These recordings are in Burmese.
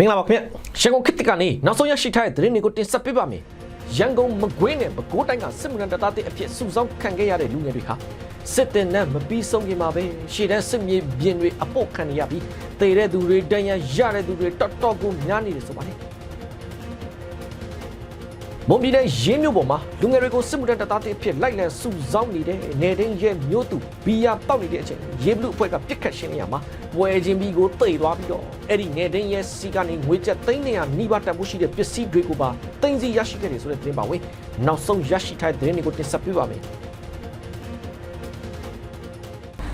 မင်္ဂလာပါခင်ဗျရန်ကုန်ခေတ်သစ်ကနေနောက်ဆုံးရရှိထားတဲ့သတင်းတွေကိုတင်ဆက်ပေးပါမယ်ရန်ကုန်မကွေးနဲ့မကွိုးတိုင်းကစစ်မှုထမ်းတပ်သားတွေအဖြစ်စုဆောင်းခံခဲ့ရတဲ့လူငယ်တွေဟာစစ်တင်နဲ့မပြီးဆုံးခင်မှာပဲရှေ့တန်းစစ်မြေပြင်တွေအပုတ်ခံရပြီးတေတဲ့သူတွေတန်ရရတဲ့သူတွေတော်တော်ကိုများနေတယ်ဆိုပါတယ် မွန်ပြည်နယ်ရင်းမြို့ပေါ်မှာလူငယ်တွေကိုစစ်မှုထမ်းတပ်သားတွေအဖြစ်လိုက်လံစုဆောင်းနေတဲ့နေတိုင်းရဲ့မြို့သူဘီယာတောက်နေတဲ့အချိန်ရေဘလူအဖွဲ့ကပြစ်ခတ်ရှင်းနေရမှာပွဲချင်းပြီးကိုတိတ်သွားပြီးတော့အဲ့ဒီနေတိုင်းရဲ့စီကနေငွေကျပ်သိန်း200နီးပါးတန်ဖိုးရှိတဲ့ပစ္စည်းတွေကိုပါသိမ်းဆည်းရရှိခဲ့တယ်ဆိုတဲ့သတင်းပါဝင်နောက်ဆုံးရရှိထားတဲ့သတင်းတွေကိုတင်ဆက်ပေးပါမယ်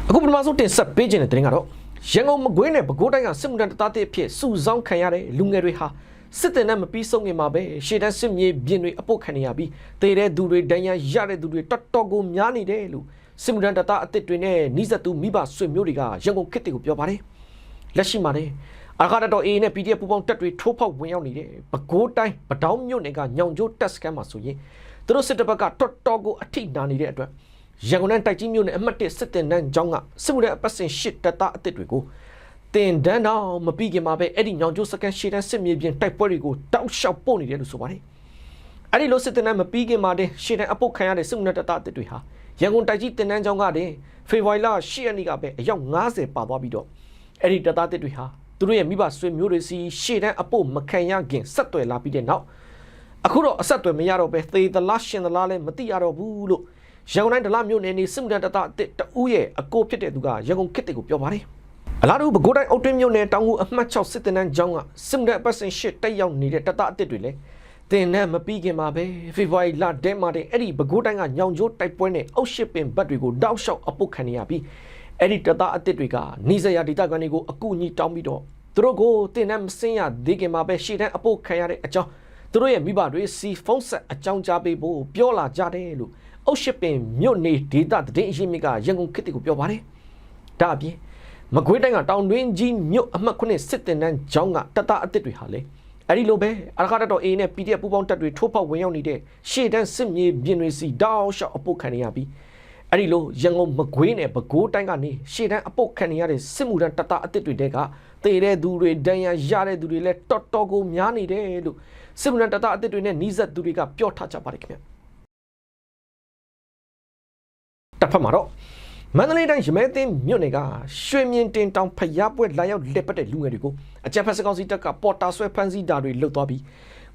အခုပထမဆုံးတင်ဆက်ပေးခြင်းတဲ့သတင်းကတော့ရန်ကုန်မကွေးနဲ့ပဲခူးတိုင်းကစစ်မှုထမ်းတပ်သားတွေအဖြစ်စုဆောင်းခံရတဲ့လူငယ်တွေဟာ စစ်တင်နဲ့မပြီးဆုံးခင်မှာပဲရှေ့တန်းစစ်မြေပြင်တွေအပုတ်ခံနေရပြီးတေတဲ့သူတွေဒဏ်ရာရတဲ့သူတွေတော်တော်ကိုများနေတယ်လို့စစ်မှုထမ်းတပ်သားအစ်စ်တွေနဲ့နှိစက်သူမိဘဆွေမျိုးတွေကရန်ကုန်ခေတ်တွေကိုပြောပါတယ်လက်ရှိမှာလည်းအာခါတတော် AA နဲ့ PDF ပူပေါင်းတပ်တွေထိုးဖောက်ဝင်ရောက်နေတဲ့ပဲခူးတိုင်းပတောင်းမြို့နယ်ကညောင်ကျိုးတပ်စခန်းမှာဆိုရင်သူတို့စစ်တပ်ဘက်ကတော်တော်ကိုအထိနာနေတဲ့အတွက်ရန်ကုန်တိုင်းတိုက်ကြီးမြို့နယ်အမှတ်1စစ်တင်တန်းကျောင်းကစစ်မှုထမ်းအပတ်စဉ်၈တပ်သားအစ်စ်တွေကို တင်တန်းတော့မပြီးခင်မှာပဲအဲ့ဒီညောင်ကျိုးစကန်ရှေ့တန်းစစ်မြေပြင်တိုက်ပွဲတွေကိုတောက်လျှောက်ပို့နေတယ်လို့ဆိုပါတယ်။အဲ့ဒီလိုစစ်တင်တန်းမပြီးခင်မှာတင်ရှေ့တန်းအပုတ်ခံရတဲ့စစ်မှုထမ်းတပ်သားအစ်စ်တွေဟာရန်ကုန်တိုက်ကြီးတင်တန်းကျောင်းကတင်ဖေဖော်ဝါရီလ10ရက်နေ့ကပဲအယောက်90ပါသွားပြီးတော့အဲ့ဒီတပ်သားအစ်စ်တွေဟာသူတို့ရဲ့မိဘဆွေမျိုးတွေစီရှေ့တန်းအပုတ်မခံရခင်ဆက်သွယ်လာပြီးတဲ့နောက်အခုတော့အဆက်အသွယ်မရတော့ပဲသေသလားရှင်သလားလည်းမသိရတော့ဘူးလို့ရန်ကုန်တိုင်းဒလမြို့နယ်နေစစ်မှုထမ်းတပ်သားအစ်စ်တဦးရဲ့အကိုဖြစ်တဲ့သူကရန်ကုန်ခေတ်တွေကိုပြောပါတယ်။ အလားတူပဲခူးတိုင်းအုတ်တွင်းမြို့နယ်တောင်ငူအမှတ်6စစ်တင်တန်းကျောင်းကစစ်မှုထမ်းအပတ်စဉ်ရှစ်တက်ရောက်နေတဲ့တပ်သားအစ်စ်တွေလည်းတင်နဲ့မပြီးခင်မှာပဲဖေဖော်ဝါရီလတဲမှာတဲ့အဲ့ဒီပဲခူးတိုင်းကညောင်ကျိုးတိုက်ပွဲနဲ့အုတ်ရှစ်ပင်ဘတ်တွေကိုတောက်လျှောက်အပုတ်ခံနေရပြီးအဲ့ဒီတပ်သားအစ်စ်တွေကနီးစပ်ရာဒေသခံတွေကိုအကူအညီတောင်းပြီးတော့သူတို့ကိုတင်နဲ့မစင်းရသေးခင်မှာပဲရှေ့တန်းအပုတ်ခံရတဲ့အကြောင်းသူတို့ရဲ့မိဘတွေစီဖုန်းဆက်အကြောင်းကြားပေးဖို့ပြောလာကြတယ်လို့အုတ်ရှစ်ပင်မြို့နေဒေသတည်င်းအရေးမြစ်ကရန်ကုန်ခေတ်ကိုပြောပါတယ်ဒါအပြင် မကွေးတိုင်းကတောင်တွင်းကြီးမြို့အမှတ်9စစ်တင်တန်းကျောင်းကတပ်သားအစ်စ်တွေဟာလေအဲ့ဒီလိုပဲအရခါတော် A နဲ့ PDF ပူပေါင်းတပ်တွေထိုးဖောက်ဝင်ရောက်နေတဲ့ရှေ့တန်းစစ်မြေပြင်တွေစီတောက်လျှောက်အပုတ်ခံနေရပြီးအဲ့ဒီလိုရန်ကုန်မကွေးနဲ့ပဲခူးတိုင်းကနေရှေ့တန်းအပုတ်ခံနေရတဲ့စစ်မှုထမ်းတပ်သားအစ်စ်တွေတဲကတေတဲ့သူတွေဒဏ်ရာရတဲ့သူတွေလည်းတော်တော်ကိုများနေတယ်လို့စစ်မှုထမ်းတပ်သားအစ်စ်တွေနဲ့နှီးဆက်သူတွေကပြောထားကြပါတယ်ခင်ဗျတစ်ဖက်မှာတော့ မန္တလေးတိုင်းရမဲသိမ်းမြို့နယ်ကရွှေမြင့်တင်တောင်ဖျားပွဲလာရောက်လက်ပတ်တဲ့လူငယ်တွေကိုအကြံဖက်စကောင်စီတပ်ကပေါ်တာဆွဲဖမ်းဆီးတာတွေလုပ်သွားပြီး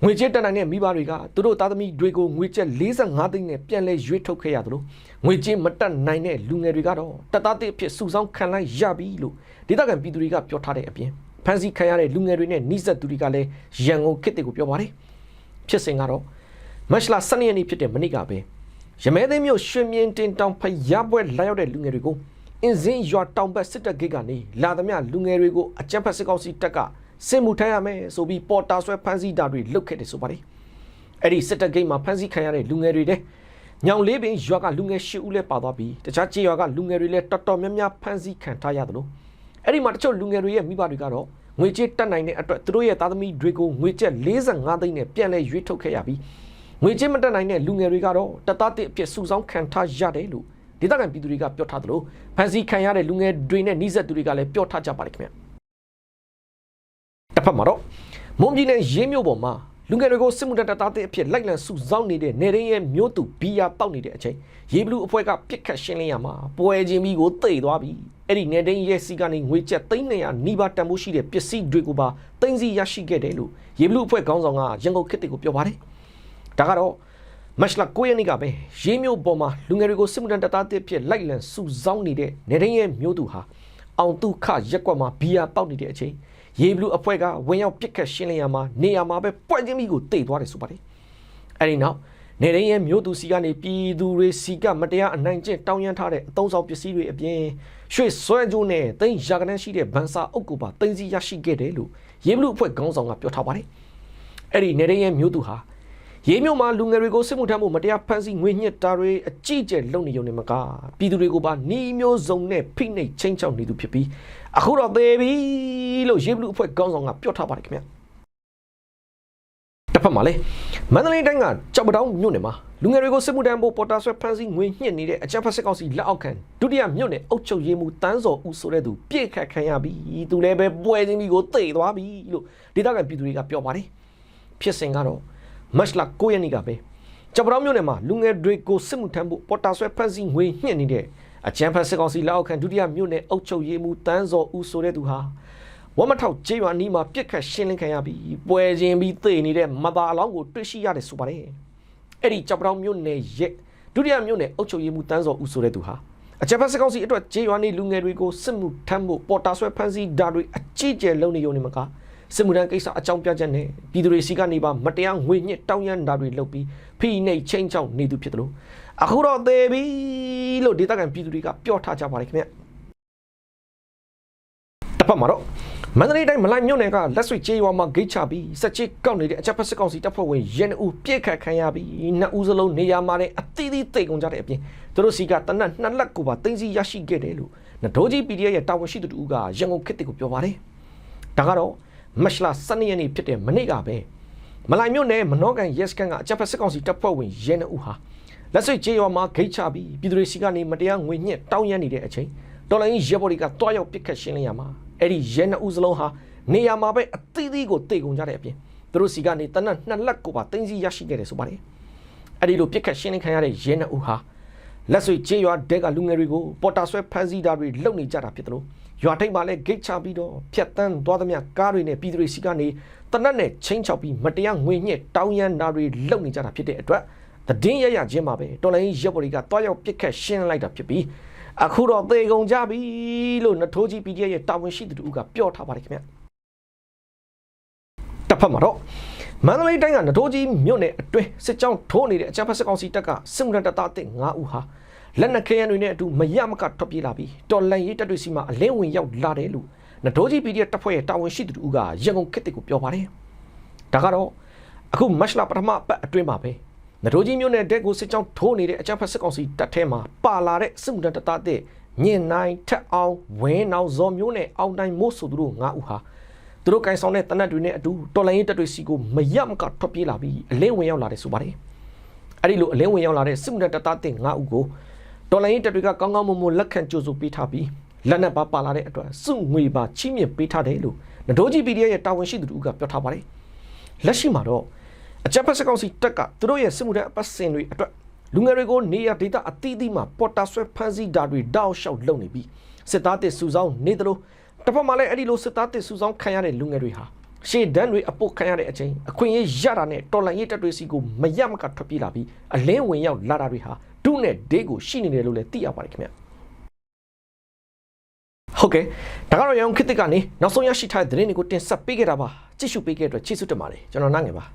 ငွေကြေးတက်နိုင်တဲ့မိဘတွေကသူတို့သားသမီးတွေကိုငွေကျပ်45သိန်းနဲ့ပြန်လဲရွေးထုတ်ခဲ့ရသလိုငွေကြေးမတက်နိုင်တဲ့လူငယ်တွေကတော့တပ်သားတစ်အဖြစ်စုဆောင်းခံလိုက်ရပြီလို့ဒေသခံပြည်သူတွေကပြောထားတဲ့အပြင်ဖမ်းဆီးခံရတဲ့လူငယ်တွေနဲ့နှိစက်သူတွေကလည်းရန်ကုန်ခေတ်တွေကိုပြောပါတယ်ဖြစ်စဉ်ကတော့မတ်လ12ရက်နေ့ဖြစ်တဲ့မနေ့ကပဲ ရမဲသိမ်းမြို့ရွှေမြင့်တင်တောင်ဖျားပွဲလာရောက်တဲ့လူငယ်တွေကိုအင်းစင်းရွာတောင်ဘက်စစ်တပ်ဂိတ်ကနေလာသမျှလူငယ်တွေကိုအကြမ်းဖက်စစ်ကောင်စီတပ်ကစစ်မှုထမ်းရမယ်ဆိုပြီးပေါ်တာဆွဲဖမ်းဆီးတာတွေလုပ်ခဲ့တယ်ဆိုပါတယ်။အဲ့ဒီစစ်တပ်ဂိတ်မှာဖမ်းဆီးခံရတဲ့လူငယ်တွေတဲ့ညောင်လေးပင်ရွာကလူငယ်၈ဦးလည်းပါသွားပြီးတခြားကြေးရွာကလူငယ်တွေလည်းတော်တော်များများဖမ်းဆီးခံထားရတယ်လို့အဲ့ဒီမှာတချို့လူငယ်တွေရဲ့မိဘတွေကတော့ငွေကြေးတက်နိုင်တဲ့အတွက်သူတို့ရဲ့သားသမီးတွေကိုငွေကျပ်45သိန်းနဲ့ပြန်လဲရွေးထုတ်ခဲ့ရပြီး ငွေကြေးမတက်နိုင်တဲ့လူငယ်တွေကတော့တသားတစ်အဖြစ်စုဆောင်းခံထားရတယ်လို့ဒေသခံပြည်သူတွေကပြောထားသလိုဖန်စီခံရတဲ့လူငယ်တွေနဲ့နှိစက်သူတွေကလည်းပြောထားကြပါတယ်ခင်ဗျတစ်ဖက်မှာတော့မွန်ပြည်နယ်ရေးမြို့ပေါ်မှာလူငယ်တွေကိုစစ်မှုတပ်သားတစ်အဖြစ်လိုက်လံစုဆောင်းနေတဲ့နေရင်းရဲ့မြို့သူဘီယာတောက်နေတဲ့အချိန်ရေးဘလူးအဖွဲ့ကပြစ်ခတ်ရှင်းလင်းရမှာပွဲချင်းပြီးကိုတိတ်သွားပြီအဲ့ဒီနေရင်းရဲ့စီကနေငွေကျပ်300နီးပါးတန်ဖိုးရှိတဲ့ပစ္စည်းတွေကိုပါတင်စီရရှိခဲ့တယ်လို့ရေးဘလူးအဖွဲ့ခေါင်းဆောင်ကရန်ကုန်ခေတ်တွေကိုပြောပါတယ် ဒါကတော့မတ်လ9ရက်နေ့ကပဲရေးမျိုးပေါ်မှာလူငယ်တွေကိုစစ်မှုထမ်းတပ်သားတစ်ဖြစ်လိုက်လံစုဆောင်းနေတဲ့နေတိုင်းရဲ့မျိုးသူဟာအောင်တုခရက်ကွက်မှာဘီယာတောက်နေတဲ့အချိန်ရေးဘလူးအဖွဲ့ကဝင်ရောက်ပစ်ခတ်ရှင်းလင်းရမှာနေရာမှာပဲပွက်ချင်းမိကိုတိတ်သွားတယ်ဆိုပါတယ်အဲဒီနောက်နေတိုင်းရဲ့မျိုးသူစီကနေပြည်သူတွေစီကမတရားအနိုင်ကျင့်တောင်းရမ်းထားတဲ့အသုံးဆောင်ပစ္စည်းတွေအပြင်ရွှေဆွဲကြိုးနဲ့တိန့်ရာကနန်းရှိတဲ့ဗန်စာအုပ်ကိုပါတင်စီရရှိခဲ့တယ်လို့ရေးဘလူးအဖွဲ့ခေါင်းဆောင်ကပြောထားပါတယ်အဲ့ဒီနေတိုင်းရဲ့မျိုးသူဟာ ရေးမြို့မှာလူငယ်တွေကိုစစ်မှုထမ်းမှုမတရားဖမ်းဆီးငွေညှစ်တာတွေအကြီးကျယ်လုပ်နေုံနဲ့မကပြည်သူတွေကိုပါနှီးမျိုးစုံနဲ့ဖိနှိပ်ချင်းချောက်နေသူဖြစ်ပြီးအခုတော့သေးပြီလို့ရေးဘလူအဖွဲ့ကောင်းဆောင်ကပြောထားပါတယ်ခင်ဗျတစ်တစ်ဖက်မှာလည်းမန္တလေးတိုင်းကကြောက်ပတောင်းမြို့နယ်မှာလူငယ်တွေကိုစစ်မှုထမ်းဖို့ပေါ်တာဆွဲဖမ်းဆီးငွေညှစ်နေတဲ့အကြမ်းဖက်စစ်ကောင်စီလက်အောက်ခံဒုတိယမြို့နယ်အုပ်ချုပ်ရေးမှူးတန်းစော်ဦးဆိုတဲ့သူပြစ်ခတ်ခံရပြီးသူလည်းပဲပွဲချင်းပြီးကိုတိတ်သွားပြီလို့ဒေသခံပြည်သူတွေကပြောပါတယ်ဖြစ်စဉ်ကတော့ မတ်လ9ရက်နေ့ကပဲကြောက်ပတောင်းမြို့နယ်မှာလူငယ်တွေကိုစစ်မှုထမ်းဖို့ပေါ်တာဆွဲဖမ်းဆီးငွေညှစ်နေတဲ့အကြမ်းဖက်စစ်ကောင်စီလက်အောက်ခံဒုတိယမြို့နယ်အုပ်ချုပ်ရေးမှူးတန်းစော်ဦးဆိုတဲ့သူဟာဝမထောက်ကျေးရွာနီးမှာပြစ်ခတ်ရှင်းလင်းခံရပြီးပွဲချင်းပြီးသေနေတဲ့မသာအလောင်းကိုတွေ့ရှိရတယ်ဆိုပါတယ်။အဲ့ဒီကြောက်ပြောင်မြို့နယ်ရဲ့ဒုတိယမြို့နယ်အုပ်ချုပ်ရေးမှူးတန်းစော်ဦးဆိုတဲ့သူဟာအကြမ်းဖက်စကောက်စီအတွက်ကျေးရွာနေလူငယ်တွေကိုစစ်မှုထမ်းမှုပေါ်တာဆွဲဖမ်းဆီးဓာတ်တွေအကြီးကျယ်လုံးနေရုံနဲ့မက စစ်မှုထမ်းကိစ္စအကြောင်းပြချက်နဲ့ပြည်သူတွေစီကနေပါမတရားငွေညစ်တောင်းရမ်းဓာတ်တွေလုပ်ပြီးဖိနှိပ်ချင်းချောင်းနေသူဖြစ်တယ်လို့အခုတော့သေပြီလို့ဒေသခံပြည်သူတွေကပြောထားကြပါတယ်ခင်ဗျတစ်ဖက်မှာတော့မန္တလေးတိုင်းမလိုက်မြို့နယ်ကလက်ဆွေကျေးရွာမှာဂိတ်ချပြီးစက်ချစ်ကောက်နေတဲ့အချက်ဖက်စစ်ကောင်စီတပ်ဖွဲ့ဝင်ရဲနှဦးပြစ်ခတ်ခံရပြီးနှစ်ဦးစလုံးနေရာမှာလည်းအသီးသီးတိတ်ကုန်ကြတဲ့အပြင်သူတို့စီကတနက်နှစ်လက်ကိုပါတင်းစီရရှိခဲ့တယ်လို့နဒိုးကြီး PDF ရဲ့တာဝန်ရှိသူတူကရန်ကုန်ခေတ်တစ်ကိုပြောပါတယ်။ဒါကတော့ မတ်လ12ရက်နေ့ဖြစ်တဲ့မနေ့ကပဲမလိုက်မြို့နယ်မနောကန်ရက်စကန်ကအချက်ဖက်စစ်ကောင်စီတပ်ဖွဲ့ဝင်ရဲနှဦးဟာလက်ဆွေကျေးရွာမှာဂိတ်ချပြီးပြည်သူတွေစီကနေမတရားငွေညှစ်တောင်းရမ်းနေတဲ့အချိန်တော်လိုင်းရဲဘော်တွေကတွားရောက်ပစ်ခတ်ရှင်းလင်းရမှာအဲ့ဒီရဲနှဦးစလုံးဟာနေရာမှာပဲအသီးသီးကိုတိတ်ကုန်ကြတဲ့အပြင်သူတို့စီကနေတနက်နှစ်လက်ကိုပါတင်းစီရရှိခဲ့တယ်ဆိုပါတယ်အဲ့ဒီလိုပြစ်ခတ်ရှင်းလင်းခံရတဲ့ရဲနှဦးဟာ လက်ဆွေကျေးရွာတဲကလူငယ်တွေကိုပေါ်တာဆွဲဖမ်းဆီးတာတွေလုပ်နေကြတာဖြစ်တယ်လို့ရွာထိပ်မှာလည်းဂိတ်ချပြီးတော့ဖြတ်တန်းသွားသမျှကားတွေနဲ့ပြည်သူတွေစီကနေတနက်နဲ့ချင်းချောက်ပြီးမတရားငွေညှစ်တောင်းရမ်းတာတွေလုပ်နေကြတာဖြစ်တဲ့အတွက်သတင်းရရချင်းမှာပဲတော်လိုင်းရက်ပေါ်တွေကတွားရောက်ပြစ်ခတ်ရှင်းလိုက်တာဖြစ်ပြီးအခုတော့သေကုန်ကြပြီလို့နထိုးကြီး PDF ရဲ့တာဝန်ရှိသူတို့ကပြောထားပါတယ်ခင်ဗျတစ်ဖက်မှာတော့မန္တလေးတိုင်းကနထိုးကြီးမြို့နယ်အတွင်းစစ်ကြောင်းထိုးနေတဲ့အကြမ်းဖက်စစ်ကောင်စီတပ်ကစစ်မှုထမ်းတပ်သားအသစ်9ဦးဟာ လက်နက်ခဲယမ်းတွေနဲ့အတူမရမကထွက်ပြေးလာပြီးတော်လန်ရေးတပ်တွေစီမှာအလင်းဝင်ရောက်လာတယ်လို့နထိုးကြီး PDF တပ်ဖွဲ့ရဲ့တာဝန်ရှိသူတို့ကရန်ကုန်ခေတ်တစ်ကိုပြောပါတယ်ဒါကတော့အခုမတ်လပထမပတ်အတွင်းမှာပဲနထိုးကြီးမြို့နယ်တဲကိုစစ်ကြောင်းထိုးနေတဲ့အကြမ်းဖက်စစ်ကောင်စီတပ်ထဲမှာပါလာတဲ့စစ်မှုထမ်းတပ်သားအသစ်ညင်နိုင်ထက်အောင်ဝင်းအောင်ဇော်မျိုးနဲ့အောင်တိုင်းမို့ဆိုသူတို့9ဦးဟာသူတို့ကန်ဆောင်တဲ့တနတ်တွေနဲ့အတူတော်လိုင်းရေးတပ်တွေစီကိုမရမကထွက်ပြေးလာပြီးအလင်းဝင်ရောက်လာတယ်ဆိုပါတယ်အဲ့ဒီလိုအလင်းဝင်ရောက်လာတဲ့စစ်မှုထမ်းတပ်သားအသစ်9ဦးကို တော်လိုင်းရေးတပ်တွေကကောင်းကောင်းမွန်မွန်လက်ခံကြိုဆိုပေးထားပြီးလက်နက်ပါပါလာတဲ့အတွက်စုငွေပါချီးမြှင့်ပေးထားတယ်လို့နဒိုးကြီး PDF ရဲ့တာဝန်ရှိသူတို့ကပြောထားပါတယ်လက်ရှိမှာတော့အကြမ်းဖက်စစ်ကောင်စီတပ်ကသူတို့ရဲ့စစ်မှုထမ်းအပတ်စဉ်တွေအတွက်လူငယ်တွေကိုနေရဒေတာအသီးသီးမှာပေါ်တာဆွဲဖမ်းဆီးတာတွေတောက်လျှောက်လုပ်နေပြီးစစ်သားတစ်စုဆောင်နေတယ်လို့တစ်ဖက်မှာလည်းအဲ့ဒီလိုစစ်သားတစ်စုဆောင်ခံရတဲ့လူငယ်တွေဟာရှေ့ဒန်းတွေအပုတ်ခံရတဲ့အချိန်အခွင့်အရေးရတာနဲ့တော်လန်ရေးတပ်တွေစီကိုမရမကထွက်ပြေးလာပြီးအလင်းဝင်ရောက်လာတာတွေဟာ ဒုနဲ့ဒေးကိုရှိနေတယ်လို့လည်းသိရပါတယ်ခင်ဗျဟုတ်ကဲ့ဒါကတော့ရအောင်ခေတ်တစ်ကနေနောက်ဆုံးရရှိထားတဲ့သတင်းတွေကိုတင်ဆက်ပေးခဲ့တာပါကြည့်ရှုပေးခဲ့တဲ့အတွက်ကျေးဇူးတင်ပါတယ်ကျွန်တော်နိုင်ငယ်ပါ